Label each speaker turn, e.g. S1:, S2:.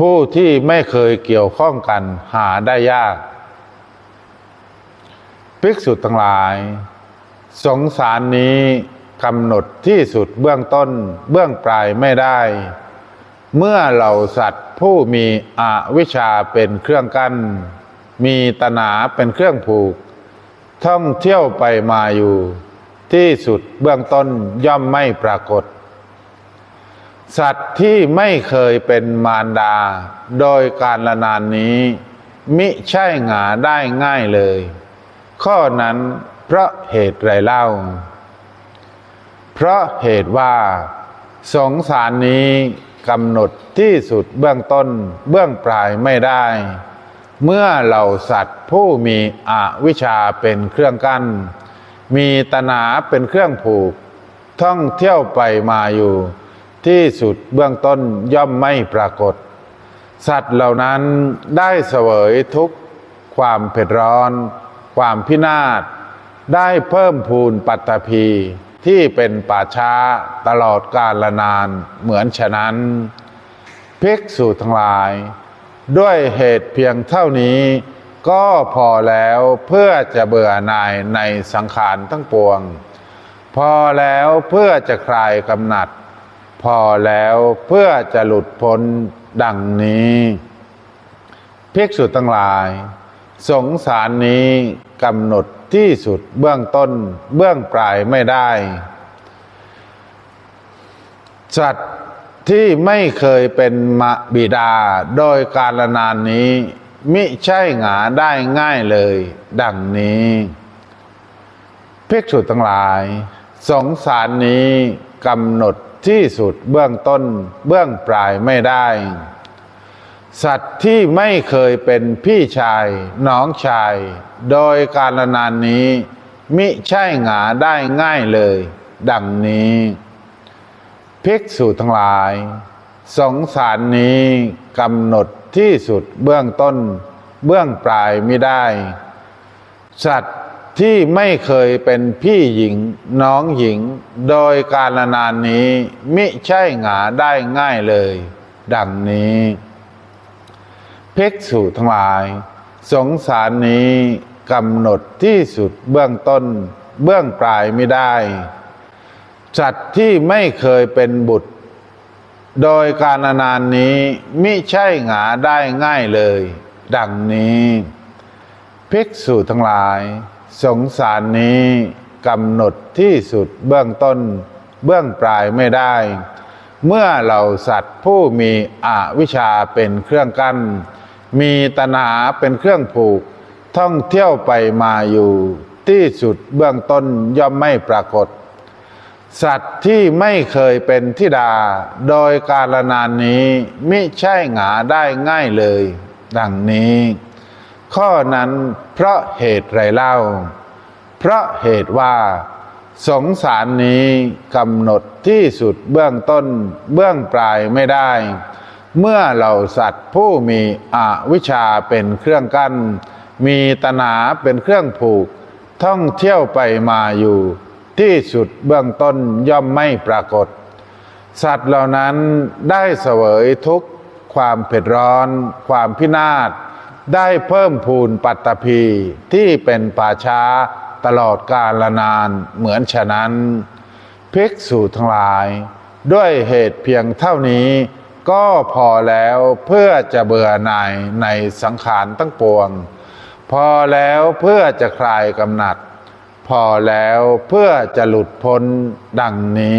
S1: ผู้ที่ไม่เคยเกี่ยวข้องกันหาได้ยาก ภิกษุทั้งหลาย สงสารนี้กำหนดที่สุดเบื้องต้นเบื้องปลายไม่ได้ เมื่อเหล่าสัตว์ผู้มีอวิชชาเป็นเครื่องกั้น มีตนาเป็นเครื่องผูก ท่องเที่ยวไปมาอยู่ ที่สุดเบื้องต้นย่อมไม่ปรากฏ สัตว์ที่ไม่เคยเป็นมารดา โดยการละนานนี้ มิใช่หงาได้ง่ายเลย ข้อนั้นเพราะเหตุไรเล่า เพราะเหตุว่า สงสารนี้กำหนดที่สุดเบื้องต้นเบื้องปลายไม่ได้ เมื่อเหล่าสัตว์ผู้มีอวิชชาเป็นเครื่องกั้น มีตนาเป็นเครื่องผูก ท่องเที่ยวไปมาอยู่ ที่สุดเบื้องต้นย่อมไม่ปรากฏ สัตว์เหล่านั้นได้เสวยทุกความเผ็ดร้อน ความพินาศ ได้เพิ่มพูนปัตตภีที่เป็นป่าช้าตลอดกาลนานเหมือนฉะนั้นภิกษุทั้งหลาย ด้วยเหตุเพียงเท่านี้ก็พอแล้วเพื่อจะเบื่อหน่ายในสังขารทั้งปวง พอแล้วเพื่อจะคลายกำหนัด พอแล้วเพื่อจะหลุดพ้นดังนี้ภิกษุดทั้งหลาย สงสารนี้กำหนดที่สุดเบื้องต้นเบื้องปลายไม่ได้สัตว์ที่ไม่เคยเป็นมบิดาโดยการลนานนี้ มิใช่หงาได้ง่ายเลย ดังนี้ภิกษุทั้งหลาย สงสารนี้กำหนด ที่สุดเบื้องต้นเบื้องปลายไม่ได้ สัตว์ที่ไม่เคยเป็นพี่ชายน้องชาย โดยการละนานนี้ มิใช่หงาได้ง่ายเลย ดังนี้ภิกษุทั้งหลาย สงสารนี้กำหนดที่สุดเบื้องต้น เบื้องปลายไม่ได้ สัตว์ ที่ไม่เคยเป็นพี่หญิงน้องหญิง โดยการนานนี้ มิใช่หงาได้ง่ายเลย ดังนี้ภิกษุทั้งหลาย สงสารนี้กำหนดที่สุดเบื้องต้นเบื้องปลายไม่ได้สัตว์ที่ไม่เคยเป็นบุตร โดยการนานนี้มิใช่หงาได้ง่ายเลย ดังนี้ภิกษุทั้งหลาย สงสารนี้กำหนดที่สุดเบื้องต้นเบื้องปลายไม่ได้ เมื่อเหล่าสัตว์ผู้มีอวิชชาเป็นเครื่องกั้น มีตนาเป็นเครื่องผูก ท่องเที่ยวไปมาอยู่ที่สุดเบื้องต้นย่อมไม่ปรากฏ สัตว์ที่ไม่เคยเป็นทิดา โดยการละนานนี้มิใช่หงาได้ง่ายเลย ดังนี้ ข้อนั้นเพราะเหตุไรเล่า เพราะเหตุว่า สงสารนี้กำหนดที่สุดเบื้องต้นเบื้องปลายไม่ได้ เมื่อเหล่าสัตว์ผู้มีอวิชชาเป็นเครื่องกั้น มีตนาเป็นเครื่องผูก ท่องเที่ยวไปมาอยู่ ที่สุดเบื้องต้นย่อมไม่ปรากฏ สัตว์เหล่านั้นได้เสวยทุกข์ความเผ็ดร้อน ความพินาศ ได้เพิ่มพูนปัตตภีที่เป็นป่าช้าตลอดกาลนานเหมือนฉะนั้นภิกษุทั้งหลาย ด้วยเหตุเพียงเท่านี้ ก็พอแล้วเพื่อจะเบื่อหน่ายในสังขารตั้งปวง พอแล้วเพื่อจะคลายกำหนัด พอแล้วเพื่อจะหลุดพ้นดังนี้